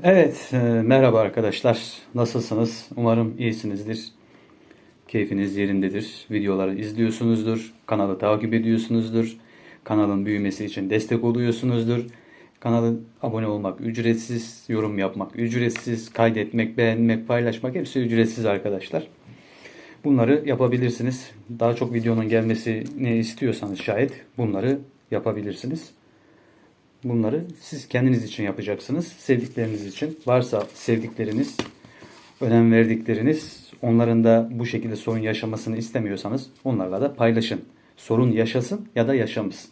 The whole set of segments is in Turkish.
Evet, e, merhaba arkadaşlar. Nasılsınız? Umarım iyisinizdir. Keyfiniz yerindedir. Videoları izliyorsunuzdur. Kanalı takip ediyorsunuzdur. Kanalın büyümesi için destek oluyorsunuzdur. Kanala abone olmak ücretsiz, yorum yapmak ücretsiz, kaydetmek, beğenmek, paylaşmak hepsi ücretsiz arkadaşlar. Bunları yapabilirsiniz. Daha çok videonun gelmesini istiyorsanız şayet bunları yapabilirsiniz. Bunları siz kendiniz için yapacaksınız. Sevdikleriniz için. Varsa sevdikleriniz, önem verdikleriniz, onların da bu şekilde sorun yaşamasını istemiyorsanız onlarla da paylaşın. Sorun yaşasın ya da yaşamasın.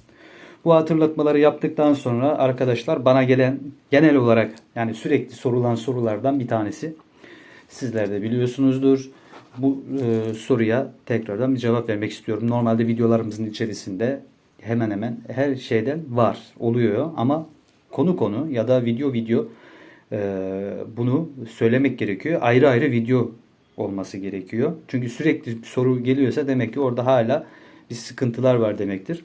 Bu hatırlatmaları yaptıktan sonra arkadaşlar bana gelen genel olarak yani sürekli sorulan sorulardan bir tanesi. Sizler de biliyorsunuzdur. Bu e, soruya tekrardan bir cevap vermek istiyorum. Normalde videolarımızın içerisinde hemen hemen her şeyden var, oluyor ama konu konu ya da video video e, bunu söylemek gerekiyor. Ayrı ayrı video olması gerekiyor. Çünkü sürekli soru geliyorsa demek ki orada hala bir sıkıntılar var demektir.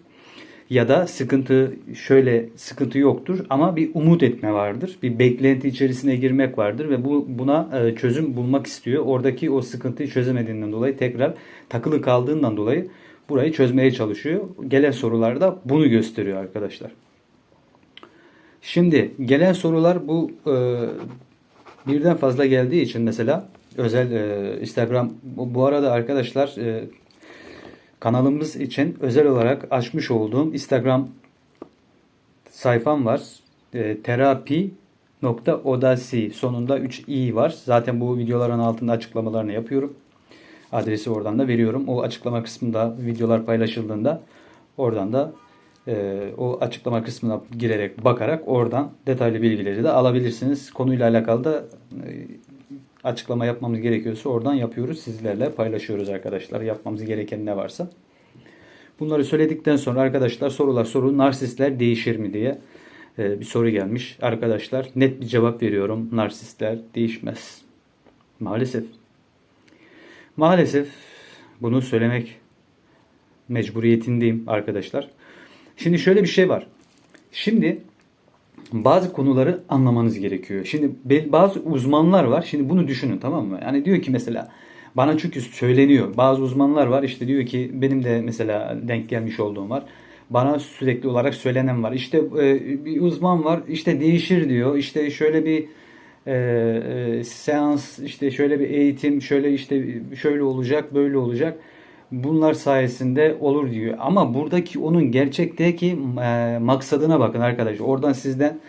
Ya da sıkıntı şöyle sıkıntı yoktur ama bir umut etme vardır. Bir beklenti içerisine girmek vardır ve bu buna e, çözüm bulmak istiyor. Oradaki o sıkıntıyı çözemediğinden dolayı tekrar takılı kaldığından dolayı burayı çözmeye çalışıyor. Gelen sorular da bunu gösteriyor arkadaşlar. Şimdi gelen sorular bu e, birden fazla geldiği için mesela özel e, Instagram bu, arada arkadaşlar e, kanalımız için özel olarak açmış olduğum Instagram sayfam var. E, terapi.odasi sonunda 3 i var. Zaten bu videoların altında açıklamalarını yapıyorum. Adresi oradan da veriyorum. O açıklama kısmında videolar paylaşıldığında oradan da e, o açıklama kısmına girerek bakarak oradan detaylı bilgileri de alabilirsiniz. Konuyla alakalı da e, açıklama yapmamız gerekiyorsa oradan yapıyoruz. Sizlerle paylaşıyoruz arkadaşlar. Yapmamız gereken ne varsa. Bunları söyledikten sonra arkadaşlar sorular soru narsistler değişir mi diye e, bir soru gelmiş. Arkadaşlar net bir cevap veriyorum. Narsistler değişmez. Maalesef. Maalesef bunu söylemek mecburiyetindeyim arkadaşlar. Şimdi şöyle bir şey var. Şimdi bazı konuları anlamanız gerekiyor. Şimdi bazı uzmanlar var. Şimdi bunu düşünün tamam mı? Yani diyor ki mesela bana çünkü söyleniyor. Bazı uzmanlar var işte diyor ki benim de mesela denk gelmiş olduğum var. Bana sürekli olarak söylenen var. İşte e, bir uzman var işte değişir diyor. İşte şöyle bir e, e, seans işte şöyle bir eğitim şöyle işte şöyle olacak böyle olacak bunlar sayesinde olur diyor. Ama buradaki onun gerçekteki e, maksadına bakın arkadaşlar. Oradan sizden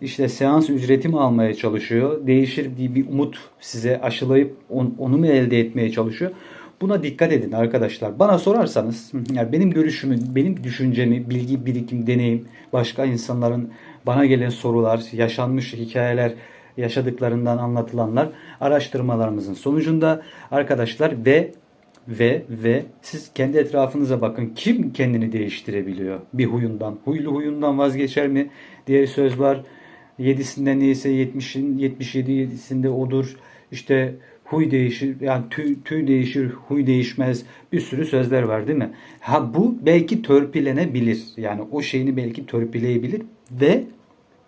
işte seans ücreti mi almaya çalışıyor? Değişir diye bir umut size aşılayıp on, onu mu elde etmeye çalışıyor? Buna dikkat edin arkadaşlar. Bana sorarsanız yani benim görüşümü, benim düşüncemi, bilgi birikim, deneyim, başka insanların bana gelen sorular, yaşanmış hikayeler, yaşadıklarından anlatılanlar araştırmalarımızın sonucunda arkadaşlar ve ve ve siz kendi etrafınıza bakın. Kim kendini değiştirebiliyor bir huyundan? Huylu huyundan vazgeçer mi? Diğer söz var. Yedisinden neyse yetmişin yetmiş yedisinde odur. İşte huy değişir yani tüy, tüy değişir huy değişmez bir sürü sözler var değil mi? Ha bu belki törpülenebilir yani o şeyini belki törpüleyebilir ve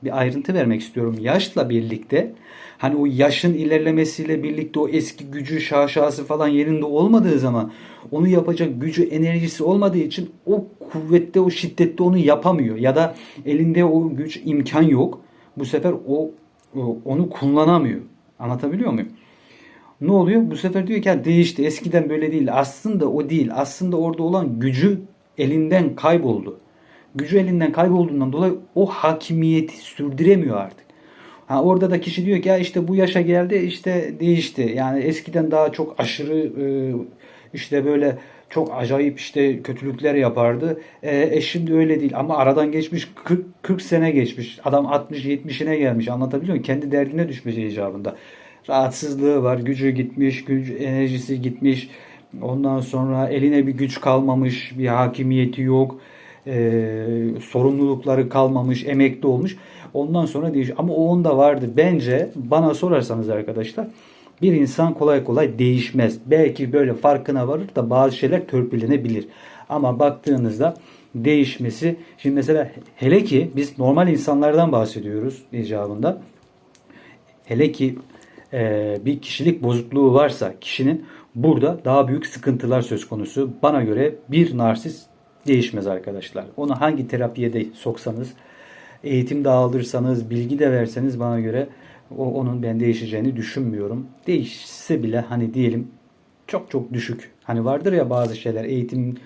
bir ayrıntı vermek istiyorum. Yaşla birlikte hani o yaşın ilerlemesiyle birlikte o eski gücü şaşası falan yerinde olmadığı zaman onu yapacak gücü enerjisi olmadığı için o kuvvette o şiddette onu yapamıyor ya da elinde o güç imkan yok. Bu sefer o onu kullanamıyor. Anlatabiliyor muyum? Ne oluyor? Bu sefer diyor ki değişti. Eskiden böyle değil. Aslında o değil. Aslında orada olan gücü elinden kayboldu gücü elinden kaybolduğundan dolayı o hakimiyeti sürdüremiyor artık. Ha, orada da kişi diyor ki ya işte bu yaşa geldi işte değişti. Yani eskiden daha çok aşırı e, işte böyle çok acayip işte kötülükler yapardı. E, e şimdi öyle değil ama aradan geçmiş 40, 40 sene geçmiş. Adam 60-70'ine gelmiş anlatabiliyor muyum? Kendi derdine düşmüş icabında. Rahatsızlığı var, gücü gitmiş, güç enerjisi gitmiş. Ondan sonra eline bir güç kalmamış, bir hakimiyeti yok e, sorumlulukları kalmamış, emekli olmuş. Ondan sonra değişiyor. Ama o onda vardı. Bence bana sorarsanız arkadaşlar bir insan kolay kolay değişmez. Belki böyle farkına varır da bazı şeyler törpülenebilir. Ama baktığınızda değişmesi şimdi mesela hele ki biz normal insanlardan bahsediyoruz icabında. hele ki e, bir kişilik bozukluğu varsa kişinin burada daha büyük sıkıntılar söz konusu. Bana göre bir narsist değişmez arkadaşlar. Onu hangi terapiye de soksanız, eğitim de aldırsanız, bilgi de verseniz bana göre o, onun ben değişeceğini düşünmüyorum. Değişse bile hani diyelim çok çok düşük. Hani vardır ya bazı şeyler eğitim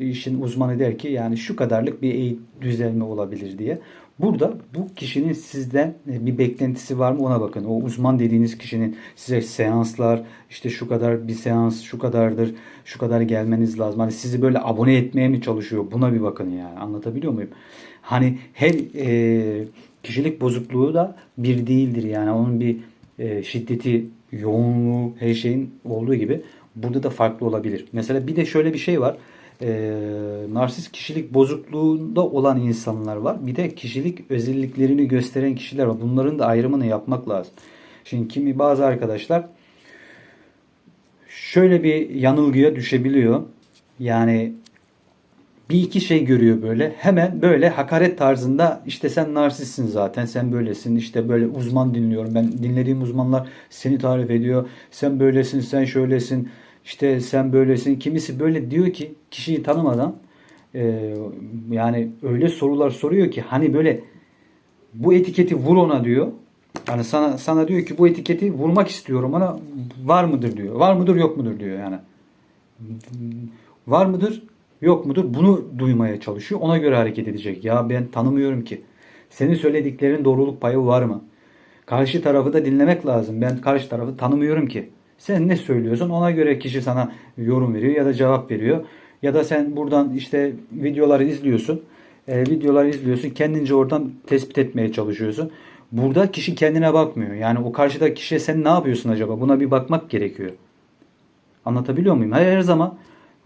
işin uzmanı der ki yani şu kadarlık bir eğitim düzelme olabilir diye. Burada bu kişinin sizden bir beklentisi var mı ona bakın. O uzman dediğiniz kişinin size seanslar işte şu kadar bir seans şu kadardır şu kadar gelmeniz lazım. Hani sizi böyle abone etmeye mi çalışıyor buna bir bakın yani anlatabiliyor muyum? Hani her e, kişilik bozukluğu da bir değildir yani onun bir e, şiddeti yoğunluğu her şeyin olduğu gibi burada da farklı olabilir. Mesela bir de şöyle bir şey var e, narsist kişilik bozukluğunda olan insanlar var. Bir de kişilik özelliklerini gösteren kişiler var. Bunların da ayrımını yapmak lazım. Şimdi kimi bazı arkadaşlar şöyle bir yanılgıya düşebiliyor. Yani bir iki şey görüyor böyle. Hemen böyle hakaret tarzında işte sen narsistsin zaten sen böylesin işte böyle uzman dinliyorum. Ben dinlediğim uzmanlar seni tarif ediyor. Sen böylesin sen şöylesin işte sen böylesin. Kimisi böyle diyor ki kişiyi tanımadan e, yani öyle sorular soruyor ki hani böyle bu etiketi vur ona diyor. Yani sana sana diyor ki bu etiketi vurmak istiyorum ona var mıdır diyor. Var mıdır yok mudur diyor yani. Var mıdır yok mudur bunu duymaya çalışıyor. Ona göre hareket edecek. Ya ben tanımıyorum ki. Senin söylediklerin doğruluk payı var mı? Karşı tarafı da dinlemek lazım. Ben karşı tarafı tanımıyorum ki. Sen ne söylüyorsun ona göre kişi sana yorum veriyor ya da cevap veriyor. Ya da sen buradan işte videoları izliyorsun. E, videoları izliyorsun. Kendince oradan tespit etmeye çalışıyorsun. Burada kişi kendine bakmıyor. Yani o karşıdaki kişiye sen ne yapıyorsun acaba? Buna bir bakmak gerekiyor. Anlatabiliyor muyum? Her, her zaman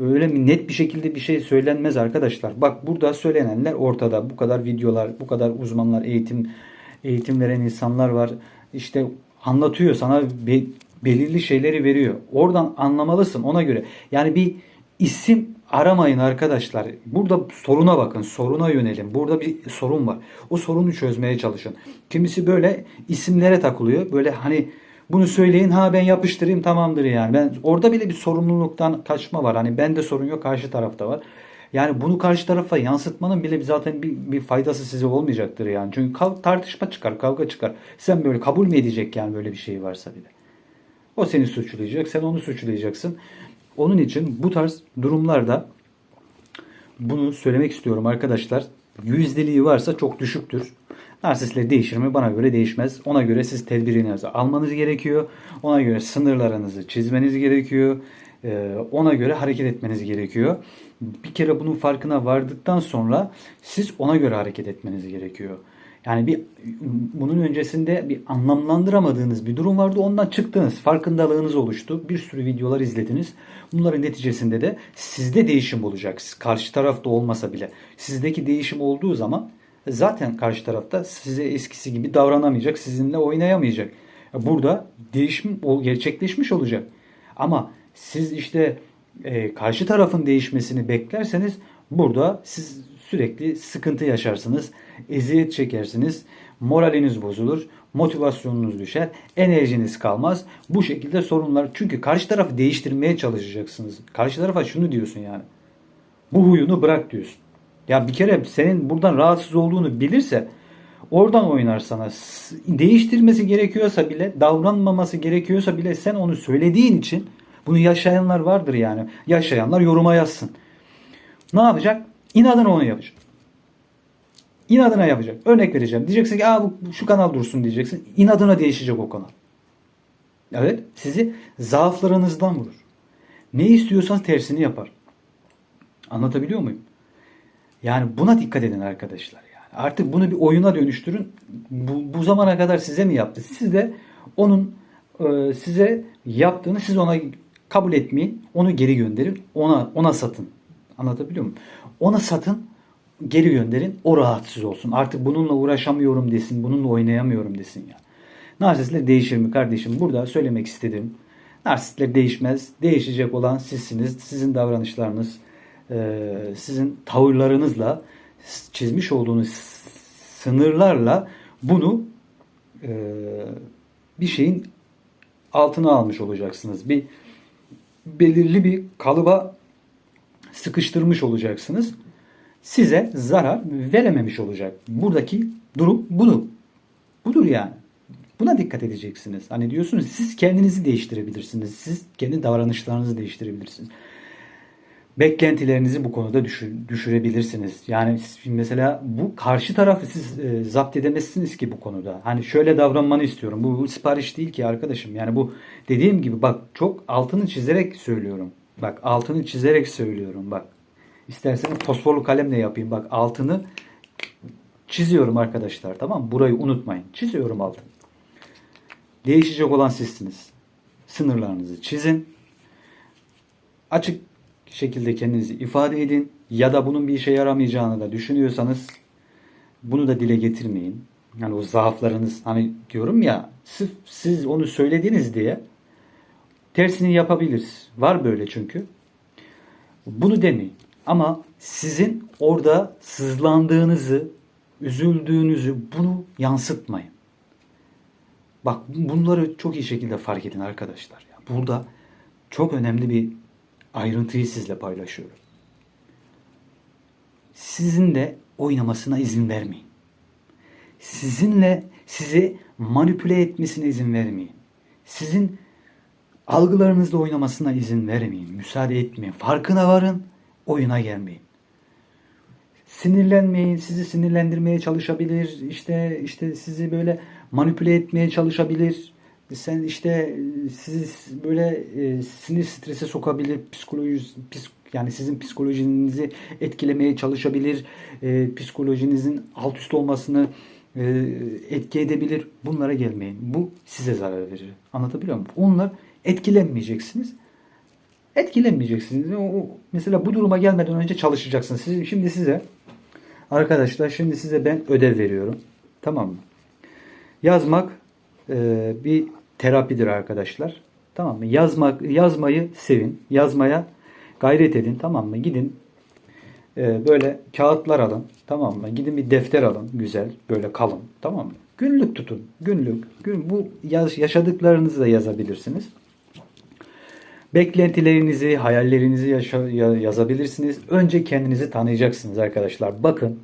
öyle mi net bir şekilde bir şey söylenmez arkadaşlar. Bak burada söylenenler ortada. Bu kadar videolar, bu kadar uzmanlar, eğitim eğitim veren insanlar var. İşte anlatıyor sana bir belirli şeyleri veriyor. Oradan anlamalısın ona göre. Yani bir isim aramayın arkadaşlar. Burada soruna bakın. Soruna yönelin. Burada bir sorun var. O sorunu çözmeye çalışın. Kimisi böyle isimlere takılıyor. Böyle hani bunu söyleyin ha ben yapıştırayım tamamdır yani. Ben orada bile bir sorumluluktan kaçma var. Hani bende sorun yok karşı tarafta var. Yani bunu karşı tarafa yansıtmanın bile zaten bir, bir faydası size olmayacaktır yani. Çünkü tartışma çıkar, kavga çıkar. Sen böyle kabul mü edecek yani böyle bir şey varsa bile. O seni suçlayacak, sen onu suçlayacaksın. Onun için bu tarz durumlarda bunu söylemek istiyorum arkadaşlar. Yüzdeliği varsa çok düşüktür. Narsistler değişir mi? Bana göre değişmez. Ona göre siz tedbirinizi almanız gerekiyor. Ona göre sınırlarınızı çizmeniz gerekiyor. Ee, ona göre hareket etmeniz gerekiyor. Bir kere bunun farkına vardıktan sonra siz ona göre hareket etmeniz gerekiyor. Yani bir bunun öncesinde bir anlamlandıramadığınız bir durum vardı. Ondan çıktınız. Farkındalığınız oluştu. Bir sürü videolar izlediniz. Bunların neticesinde de sizde değişim olacak. Karşı tarafta olmasa bile. Sizdeki değişim olduğu zaman zaten karşı tarafta size eskisi gibi davranamayacak. Sizinle oynayamayacak. Burada değişim gerçekleşmiş olacak. Ama siz işte e, karşı tarafın değişmesini beklerseniz burada siz sürekli sıkıntı yaşarsınız, eziyet çekersiniz, moraliniz bozulur, motivasyonunuz düşer, enerjiniz kalmaz. Bu şekilde sorunlar çünkü karşı tarafı değiştirmeye çalışacaksınız. Karşı tarafa şunu diyorsun yani. Bu huyunu bırak diyorsun. Ya bir kere senin buradan rahatsız olduğunu bilirse oradan oynar sana. Değiştirmesi gerekiyorsa bile, davranmaması gerekiyorsa bile sen onu söylediğin için bunu yaşayanlar vardır yani. Yaşayanlar yoruma yazsın. Ne yapacak? İnadına onu yapacak. İnadına yapacak. Örnek vereceğim. Diyeceksin ki Aa, bu, şu kanal dursun diyeceksin. İnadına değişecek o kanal. Evet. Sizi zaaflarınızdan vurur. Ne istiyorsanız tersini yapar. Anlatabiliyor muyum? Yani buna dikkat edin arkadaşlar. Yani artık bunu bir oyuna dönüştürün. Bu, bu zamana kadar size mi yaptı? Siz de onun e, size yaptığını siz ona kabul etmeyin. Onu geri gönderin. Ona ona satın. Anlatabiliyor muyum? Ona satın geri gönderin. O rahatsız olsun. Artık bununla uğraşamıyorum desin. Bununla oynayamıyorum desin ya. Narsistler değişir mi kardeşim? Burada söylemek istedim. Narsistler değişmez. Değişecek olan sizsiniz. Sizin davranışlarınız, sizin tavırlarınızla çizmiş olduğunuz sınırlarla bunu bir bir şeyin altına almış olacaksınız. Bir belirli bir kalıba sıkıştırmış olacaksınız. Size zarar verememiş olacak. Buradaki durum budur. Budur yani. Buna dikkat edeceksiniz. Hani diyorsunuz siz kendinizi değiştirebilirsiniz. Siz kendi davranışlarınızı değiştirebilirsiniz. Beklentilerinizi bu konuda düşür, düşürebilirsiniz. Yani mesela bu karşı tarafı siz e, zapt edemezsiniz ki bu konuda. Hani şöyle davranmanı istiyorum. Bu, bu sipariş değil ki arkadaşım. Yani bu dediğim gibi bak çok altını çizerek söylüyorum. Bak altını çizerek söylüyorum. Bak isterseniz fosforlu kalemle yapayım. Bak altını çiziyorum arkadaşlar. Tamam mı? Burayı unutmayın. Çiziyorum altını. Değişecek olan sizsiniz. Sınırlarınızı çizin. Açık şekilde kendinizi ifade edin. Ya da bunun bir işe yaramayacağını da düşünüyorsanız bunu da dile getirmeyin. Yani o zaaflarınız hani diyorum ya sırf siz onu söylediniz diye tersini yapabiliriz. Var böyle çünkü. Bunu demeyin. Ama sizin orada sızlandığınızı, üzüldüğünüzü bunu yansıtmayın. Bak bunları çok iyi şekilde fark edin arkadaşlar. Burada çok önemli bir ayrıntıyı sizle paylaşıyorum. Sizin de oynamasına izin vermeyin. Sizinle sizi manipüle etmesine izin vermeyin. Sizin algılarınızla oynamasına izin vermeyin. Müsaade etmeyin. Farkına varın. Oyuna gelmeyin. Sinirlenmeyin. Sizi sinirlendirmeye çalışabilir. İşte işte sizi böyle manipüle etmeye çalışabilir. Sen işte sizi böyle e, sinir strese sokabilir. Psikoloji psik, yani sizin psikolojinizi etkilemeye çalışabilir. E, psikolojinizin alt üst olmasını e, etki edebilir. Bunlara gelmeyin. Bu size zarar verir. Anlatabiliyor muyum? Onlar etkilenmeyeceksiniz. Etkilenmeyeceksiniz. O, mesela bu duruma gelmeden önce çalışacaksınız. Siz, şimdi size arkadaşlar şimdi size ben ödev veriyorum. Tamam mı? Yazmak e, bir terapidir arkadaşlar. Tamam mı? Yazmak, yazmayı sevin. Yazmaya gayret edin. Tamam mı? Gidin e, böyle kağıtlar alın. Tamam mı? Gidin bir defter alın. Güzel. Böyle kalın. Tamam mı? Günlük tutun. Günlük. Gün, bu yaz, yaşadıklarınızı da yazabilirsiniz. Beklentilerinizi, hayallerinizi yaşa, yazabilirsiniz. Önce kendinizi tanıyacaksınız arkadaşlar. Bakın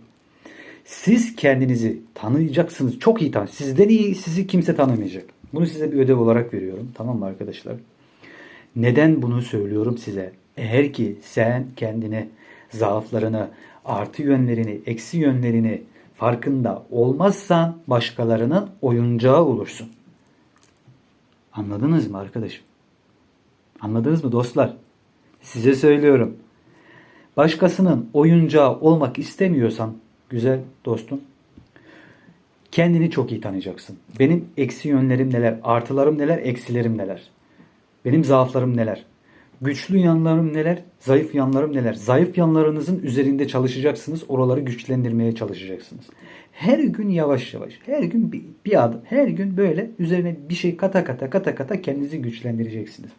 siz kendinizi tanıyacaksınız. Çok iyi tanı. Sizden iyi sizi kimse tanımayacak. Bunu size bir ödev olarak veriyorum. Tamam mı arkadaşlar? Neden bunu söylüyorum size? Eğer ki sen kendine zaaflarını, artı yönlerini, eksi yönlerini farkında olmazsan başkalarının oyuncağı olursun. Anladınız mı arkadaşım? Anladınız mı dostlar? Size söylüyorum. Başkasının oyuncağı olmak istemiyorsan güzel dostum kendini çok iyi tanıyacaksın. Benim eksi yönlerim neler, artılarım neler, eksilerim neler. Benim zaaflarım neler. Güçlü yanlarım neler, zayıf yanlarım neler. Zayıf yanlarınızın üzerinde çalışacaksınız. Oraları güçlendirmeye çalışacaksınız. Her gün yavaş yavaş, her gün bir, bir adım, her gün böyle üzerine bir şey kata kata kata kata kendinizi güçlendireceksiniz.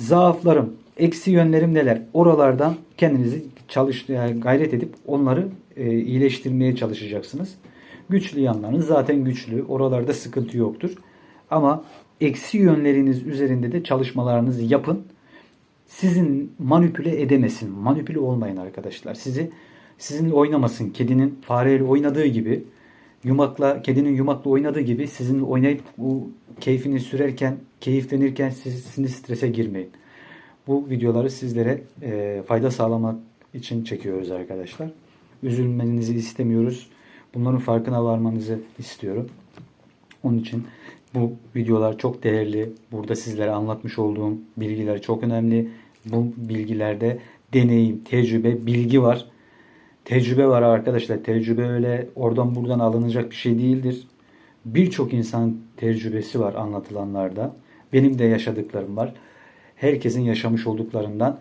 Zaaflarım, eksi yönlerim neler? Oralardan kendinizi çalış, yani gayret edip onları e, iyileştirmeye çalışacaksınız. Güçlü yanlarınız zaten güçlü. Oralarda sıkıntı yoktur. Ama eksi yönleriniz üzerinde de çalışmalarınızı yapın. Sizin manipüle edemesin. Manipüle olmayın arkadaşlar. Sizi sizinle oynamasın. Kedinin fareyle oynadığı gibi yumakla kedinin yumakla oynadığı gibi sizinle oynayıp bu keyfini sürerken, keyiflenirken siz sinir strese girmeyin. Bu videoları sizlere e, fayda sağlamak için çekiyoruz arkadaşlar. Üzülmenizi istemiyoruz. Bunların farkına varmanızı istiyorum. Onun için bu videolar çok değerli. Burada sizlere anlatmış olduğum bilgiler çok önemli. Bu bilgilerde deneyim, tecrübe, bilgi var. Tecrübe var arkadaşlar. Tecrübe öyle oradan buradan alınacak bir şey değildir. Birçok insan tecrübesi var anlatılanlarda. Benim de yaşadıklarım var. Herkesin yaşamış olduklarından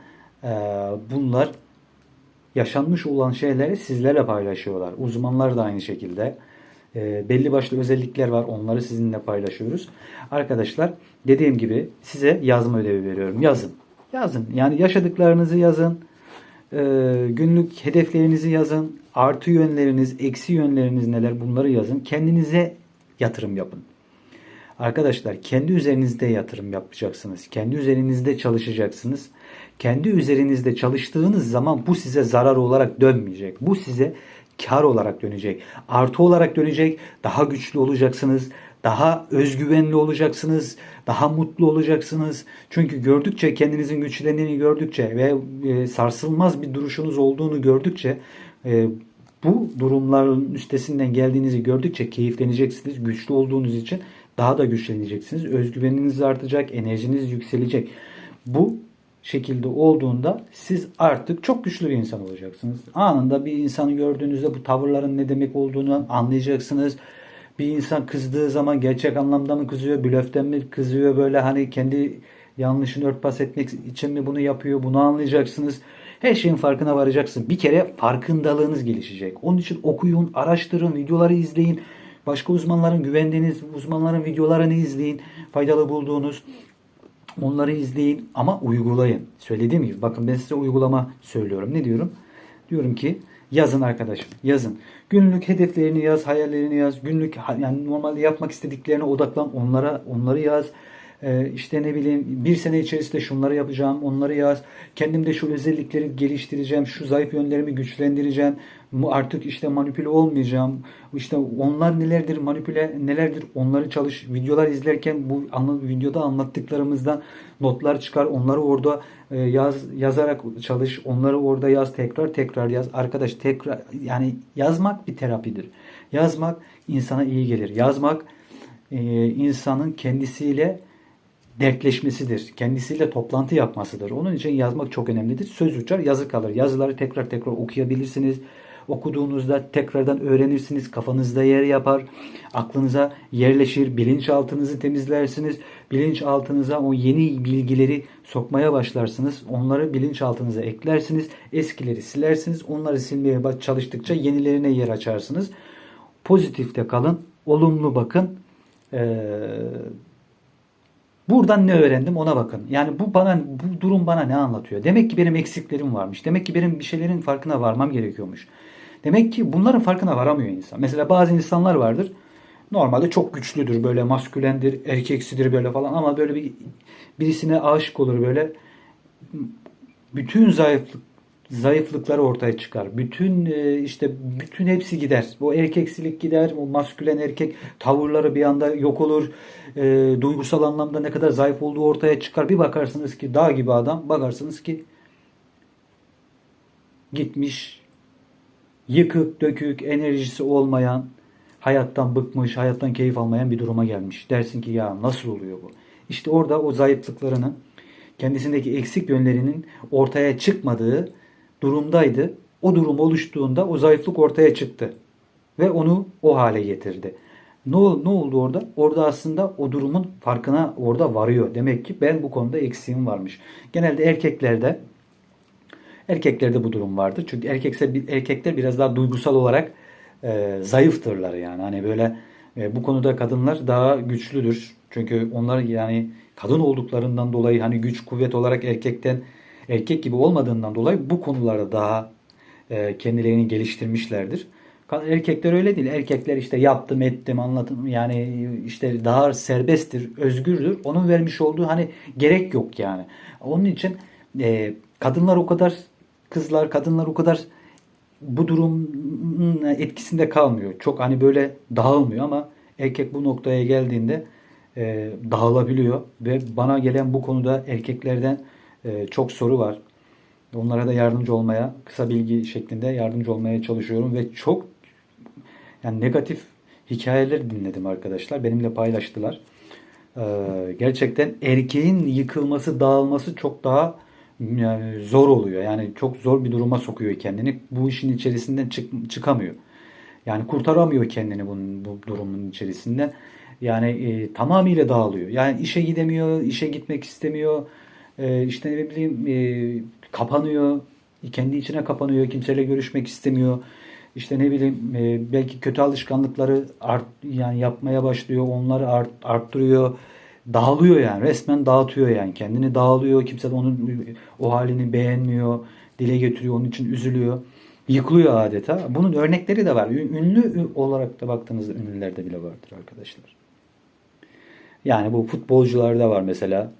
bunlar yaşanmış olan şeyleri sizlerle paylaşıyorlar. Uzmanlar da aynı şekilde. E, belli başlı özellikler var. Onları sizinle paylaşıyoruz. Arkadaşlar dediğim gibi size yazma ödevi veriyorum. Yazın. Yazın. Yani yaşadıklarınızı yazın. E, günlük hedeflerinizi yazın. Artı yönleriniz, eksi yönleriniz neler bunları yazın. Kendinize yatırım yapın. Arkadaşlar kendi üzerinizde yatırım yapacaksınız. Kendi üzerinizde çalışacaksınız. Kendi üzerinizde çalıştığınız zaman bu size zarar olarak dönmeyecek. Bu size kar olarak dönecek. Artı olarak dönecek. Daha güçlü olacaksınız. Daha özgüvenli olacaksınız. Daha mutlu olacaksınız. Çünkü gördükçe kendinizin güçlendiğini gördükçe ve e, sarsılmaz bir duruşunuz olduğunu gördükçe e, bu durumların üstesinden geldiğinizi gördükçe keyifleneceksiniz. Güçlü olduğunuz için daha da güçleneceksiniz. Özgüveniniz artacak, enerjiniz yükselecek. Bu şekilde olduğunda siz artık çok güçlü bir insan olacaksınız. Anında bir insanı gördüğünüzde bu tavırların ne demek olduğunu anlayacaksınız. Bir insan kızdığı zaman gerçek anlamda mı kızıyor, blöften mi kızıyor böyle hani kendi yanlışını örtbas etmek için mi bunu yapıyor bunu anlayacaksınız. Her şeyin farkına varacaksın. Bir kere farkındalığınız gelişecek. Onun için okuyun, araştırın, videoları izleyin. Başka uzmanların, güvendiğiniz uzmanların videolarını izleyin. Faydalı bulduğunuz onları izleyin ama uygulayın. Söylediğim gibi bakın ben size uygulama söylüyorum. Ne diyorum? Diyorum ki yazın arkadaşım yazın. Günlük hedeflerini yaz, hayallerini yaz. Günlük yani normalde yapmak istediklerine odaklan. Onlara onları yaz. Ee, işte ne bileyim bir sene içerisinde şunları yapacağım, onları yaz. Kendimde şu özellikleri geliştireceğim, şu zayıf yönlerimi güçlendireceğim. Artık işte manipüle olmayacağım. İşte onlar nelerdir, manipüle nelerdir onları çalış. Videolar izlerken bu videoda anlattıklarımızdan notlar çıkar. Onları orada e, yaz yazarak çalış. Onları orada yaz, tekrar tekrar yaz. Arkadaş tekrar yani yazmak bir terapidir. Yazmak insana iyi gelir. Yazmak e, insanın kendisiyle dertleşmesidir. Kendisiyle toplantı yapmasıdır. Onun için yazmak çok önemlidir. Söz uçar, yazı kalır. Yazıları tekrar tekrar okuyabilirsiniz. Okuduğunuzda tekrardan öğrenirsiniz. Kafanızda yer yapar. Aklınıza yerleşir. Bilinçaltınızı temizlersiniz. Bilinçaltınıza o yeni bilgileri sokmaya başlarsınız. Onları bilinçaltınıza eklersiniz. Eskileri silersiniz. Onları silmeye çalıştıkça yenilerine yer açarsınız. Pozitifte kalın. Olumlu bakın. Ee, Buradan ne öğrendim ona bakın. Yani bu bana bu durum bana ne anlatıyor? Demek ki benim eksiklerim varmış. Demek ki benim bir şeylerin farkına varmam gerekiyormuş. Demek ki bunların farkına varamıyor insan. Mesela bazı insanlar vardır. Normalde çok güçlüdür, böyle maskülendir, erkeksidir böyle falan ama böyle bir birisine aşık olur böyle. Bütün zayıflık zayıflıkları ortaya çıkar. Bütün e, işte bütün hepsi gider. O erkeksilik gider, o maskülen erkek tavırları bir anda yok olur. E, duygusal anlamda ne kadar zayıf olduğu ortaya çıkar. Bir bakarsınız ki dağ gibi adam, bakarsınız ki gitmiş, yıkık, dökük, enerjisi olmayan, hayattan bıkmış, hayattan keyif almayan bir duruma gelmiş. Dersin ki ya nasıl oluyor bu? İşte orada o zayıflıklarının kendisindeki eksik yönlerinin ortaya çıkmadığı durumdaydı. O durum oluştuğunda o zayıflık ortaya çıktı. Ve onu o hale getirdi. Ne, ne oldu orada? Orada aslında o durumun farkına orada varıyor. Demek ki ben bu konuda eksiğim varmış. Genelde erkeklerde erkeklerde bu durum vardır. Çünkü erkekse erkekler biraz daha duygusal olarak e, zayıftırlar yani. Hani böyle e, bu konuda kadınlar daha güçlüdür. Çünkü onlar yani kadın olduklarından dolayı hani güç kuvvet olarak erkekten erkek gibi olmadığından dolayı bu konularda daha e, kendilerini geliştirmişlerdir. Erkekler öyle değil. Erkekler işte yaptım ettim anlattım yani işte daha serbesttir, özgürdür. Onun vermiş olduğu hani gerek yok yani. Onun için e, kadınlar o kadar kızlar kadınlar o kadar bu durumun etkisinde kalmıyor. Çok hani böyle dağılmıyor ama erkek bu noktaya geldiğinde e, dağılabiliyor ve bana gelen bu konuda erkeklerden e, çok soru var. Onlara da yardımcı olmaya, kısa bilgi şeklinde yardımcı olmaya çalışıyorum ve çok yani negatif hikayeler dinledim arkadaşlar. Benimle paylaştılar. Ee, gerçekten erkeğin yıkılması, dağılması çok daha yani zor oluyor. Yani çok zor bir duruma sokuyor kendini. Bu işin içerisinden çık, çıkamıyor. Yani kurtaramıyor kendini bunun, bu durumun içerisinden. Yani e, tamamıyla dağılıyor. Yani işe gidemiyor, işe gitmek istemiyor e, işte ne bileyim e, kapanıyor, kendi içine kapanıyor, kimseyle görüşmek istemiyor. İşte ne bileyim e, belki kötü alışkanlıkları art, yani yapmaya başlıyor, onları art, arttırıyor. Dağılıyor yani resmen dağıtıyor yani kendini dağılıyor. Kimse de onun o halini beğenmiyor, dile getiriyor, onun için üzülüyor. Yıkılıyor adeta. Bunun örnekleri de var. Ünlü olarak da baktığınızda ünlülerde bile vardır arkadaşlar. Yani bu futbolcularda var mesela.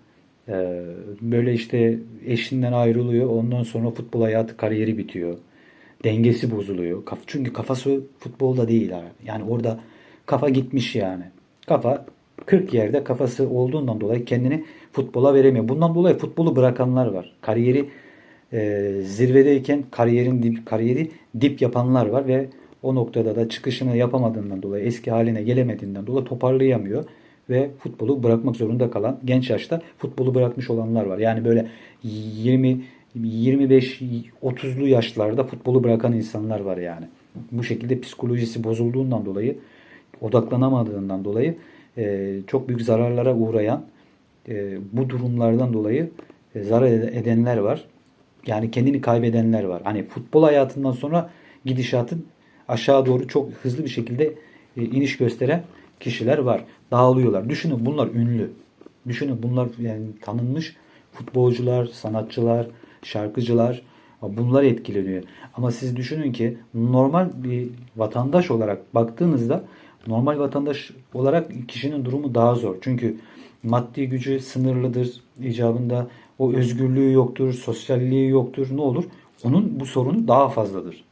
Ee, böyle işte eşinden ayrılıyor. Ondan sonra futbol hayatı kariyeri bitiyor. Dengesi bozuluyor. Çünkü kafası futbolda değil abi. Yani orada kafa gitmiş yani. Kafa 40 yerde kafası olduğundan dolayı kendini futbola veremiyor. Bundan dolayı futbolu bırakanlar var. Kariyeri e, zirvedeyken kariyerin dip, kariyeri dip yapanlar var ve o noktada da çıkışını yapamadığından dolayı eski haline gelemediğinden dolayı toparlayamıyor ve futbolu bırakmak zorunda kalan genç yaşta futbolu bırakmış olanlar var. Yani böyle 20 25 30'lu yaşlarda futbolu bırakan insanlar var yani. Bu şekilde psikolojisi bozulduğundan dolayı odaklanamadığından dolayı e, çok büyük zararlara uğrayan e, bu durumlardan dolayı e, zarar edenler var. Yani kendini kaybedenler var. Hani futbol hayatından sonra gidişatın aşağı doğru çok hızlı bir şekilde e, iniş gösteren kişiler var. Dağılıyorlar. Düşünün bunlar ünlü. Düşünün bunlar yani tanınmış futbolcular, sanatçılar, şarkıcılar bunlar etkileniyor. Ama siz düşünün ki normal bir vatandaş olarak baktığınızda normal vatandaş olarak kişinin durumu daha zor. Çünkü maddi gücü sınırlıdır icabında o özgürlüğü yoktur, sosyalliği yoktur. Ne olur? Onun bu sorunu daha fazladır.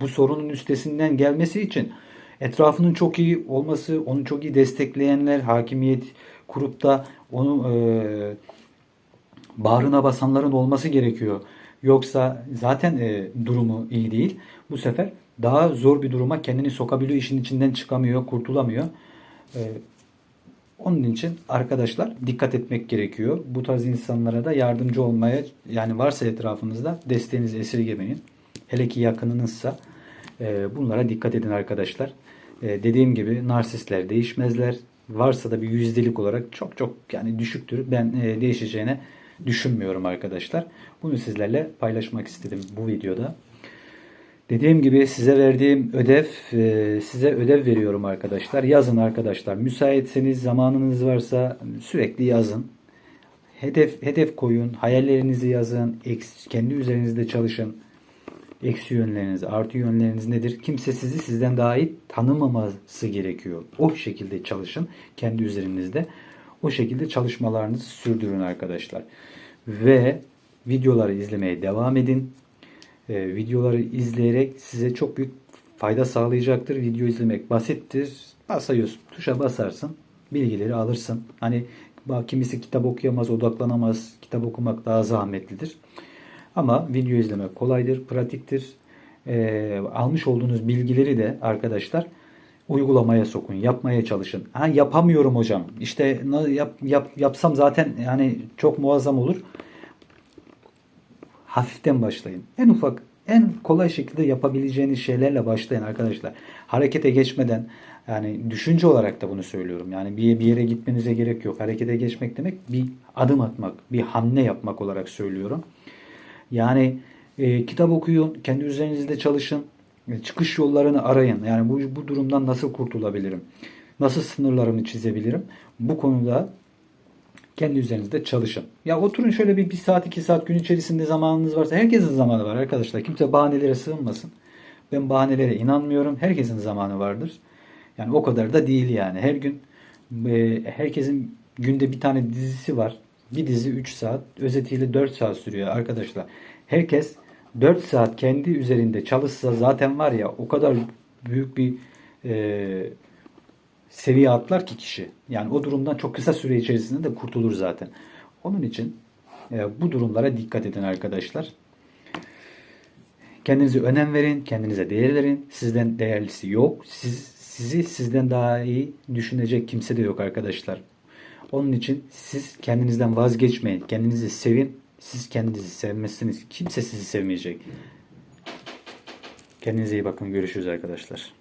Bu sorunun üstesinden gelmesi için etrafının çok iyi olması, onu çok iyi destekleyenler, hakimiyet kurup da onu e, bağrına basanların olması gerekiyor. Yoksa zaten e, durumu iyi değil. Bu sefer daha zor bir duruma kendini sokabiliyor, işin içinden çıkamıyor, kurtulamıyor. E, onun için arkadaşlar dikkat etmek gerekiyor. Bu tarz insanlara da yardımcı olmaya yani varsa etrafınızda desteğinizi esirgemeyin. Hele ki yakınınızsa e, bunlara dikkat edin arkadaşlar. E, dediğim gibi narsistler değişmezler. Varsa da bir yüzdelik olarak çok çok yani düşüktür. Ben e, değişeceğine düşünmüyorum arkadaşlar. Bunu sizlerle paylaşmak istedim bu videoda. Dediğim gibi size verdiğim ödev, e, size ödev veriyorum arkadaşlar. Yazın arkadaşlar. Müsaitseniz, zamanınız varsa sürekli yazın. Hedef hedef koyun, hayallerinizi yazın, kendi üzerinizde çalışın. Eksi yönleriniz, artı yönleriniz nedir? Kimse sizi sizden daha iyi tanımaması gerekiyor. O şekilde çalışın kendi üzerinizde. O şekilde çalışmalarınızı sürdürün arkadaşlar. Ve videoları izlemeye devam edin. Ee, videoları izleyerek size çok büyük fayda sağlayacaktır. Video izlemek basittir. Basıyorsun, tuşa basarsın, bilgileri alırsın. Hani kimisi kitap okuyamaz, odaklanamaz. Kitap okumak daha zahmetlidir. Ama video izlemek kolaydır, pratiktir. Ee, almış olduğunuz bilgileri de arkadaşlar uygulamaya sokun, yapmaya çalışın. Ha yapamıyorum hocam. İşte yap, yap, yapsam zaten yani çok muazzam olur. Hafiften başlayın. En ufak, en kolay şekilde yapabileceğiniz şeylerle başlayın arkadaşlar. Harekete geçmeden yani düşünce olarak da bunu söylüyorum. Yani bir, bir yere gitmenize gerek yok. Harekete geçmek demek bir adım atmak, bir hamle yapmak olarak söylüyorum. Yani e, kitap okuyun, kendi üzerinizde çalışın, e, çıkış yollarını arayın. Yani bu, bu durumdan nasıl kurtulabilirim? Nasıl sınırlarımı çizebilirim? Bu konuda kendi üzerinizde çalışın. Ya oturun şöyle bir, bir saat iki saat gün içerisinde zamanınız varsa herkesin zamanı var arkadaşlar. Kimse bahanelere sığınmasın. Ben bahanelere inanmıyorum. Herkesin zamanı vardır. Yani o kadar da değil yani. Her gün e, herkesin günde bir tane dizisi var. Bir dizi 3 saat, özetiyle 4 saat sürüyor arkadaşlar. Herkes 4 saat kendi üzerinde çalışsa zaten var ya o kadar büyük bir e, seviye atlar ki kişi. Yani o durumdan çok kısa süre içerisinde de kurtulur zaten. Onun için e, bu durumlara dikkat edin arkadaşlar. Kendinize önem verin, kendinize değer verin. Sizden değerlisi yok. Siz, sizi sizden daha iyi düşünecek kimse de yok arkadaşlar. Onun için siz kendinizden vazgeçmeyin. Kendinizi sevin. Siz kendinizi sevmezsiniz. Kimse sizi sevmeyecek. Kendinize iyi bakın. Görüşürüz arkadaşlar.